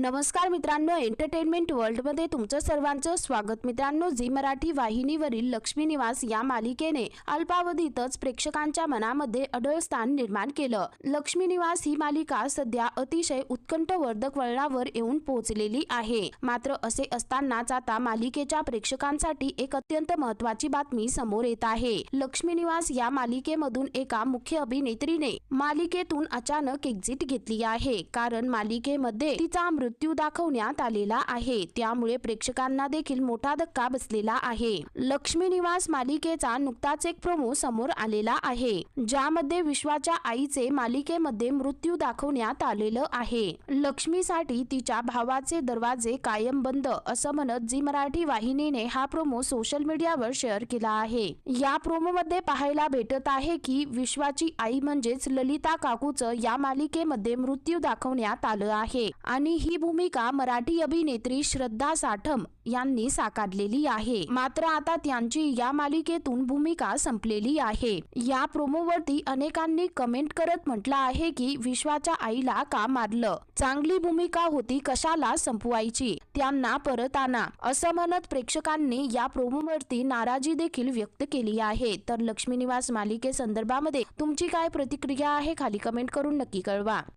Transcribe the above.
नमस्कार मित्रांनो एंटरटेनमेंट वर्ल्डमध्ये तुमचं सर्वांचं स्वागत. मित्रांनो झी मराठी वाहिनीवरील लक्ष्मी निवास या मालिकेने अल्पावधीतच प्रेक्षकांच्या मनामध्ये अढळ स्थान निर्माण केलं. लक्ष्मी निवास ही मालिका सध्या अतिशय उत्कंठवर्धक वळणावर येऊन पोहोचलेली आहे. मात्र असे असतानाच आता मालिकेच्या प्रेक्षकांसाठी एक अत्यंत महत्वाची बातमी समोर येत आहे. लक्ष्मी निवास या मालिकेमधून एका मुख्य अभिनेत्रीने मालिकेतून अचानक एक्झिट घेतली आहे. कारण मालिकेमध्ये तिचा मृत्यू मृत्यू दाखवण्यात आलेला आहे. त्यामुळे प्रेक्षकांना देखील मोठा धक्का बसलेला आहे. लक्ष्मी निवास मालिकेचा नुकताच एक प्रोमो समोर आलेला आहे ज्यामध्ये विश्वाच्या आईचे मालिकेमध्ये मृत्यू दाखवण्यात आलेलं आहे. लक्ष्मीसाठी तिच्या भावाचे दरवाजे कायम बंद असं म्हणत जी मराठी वाहिनीने हा प्रोमो सोशल मीडियावर शेअर केला आहे. या प्रोमो मध्ये पाहायला भेटत आहे की विश्वाची आई म्हणजेच ललिता काकूचं या मालिकेमध्ये मृत्यू दाखवण्यात आलं आहे. आणि ही भूमिका मराठी अभिनेत्री श्रद्धा साठम यांनी साकारलेली आहे. मात्र आता त्यांची या मालिकेतून भूमिका संपलेली आहे. या प्रोमोवरती अनेकांनी कमेंट करत म्हटलं आहे की विश्वाच्या आईला का मारलं? चांगली भूमिका होती कशाला संपवायची? त्यांना परत आणा असं म्हणत प्रेक्षकांनी या प्रोमोवरती नाराजी देखील व्यक्त केली आहे. तर लक्ष्मीनिवास मालिके संदर्भामध्ये तुमची काय प्रतिक्रिया आहे? खाली कमेंट करून नक्की कळवा.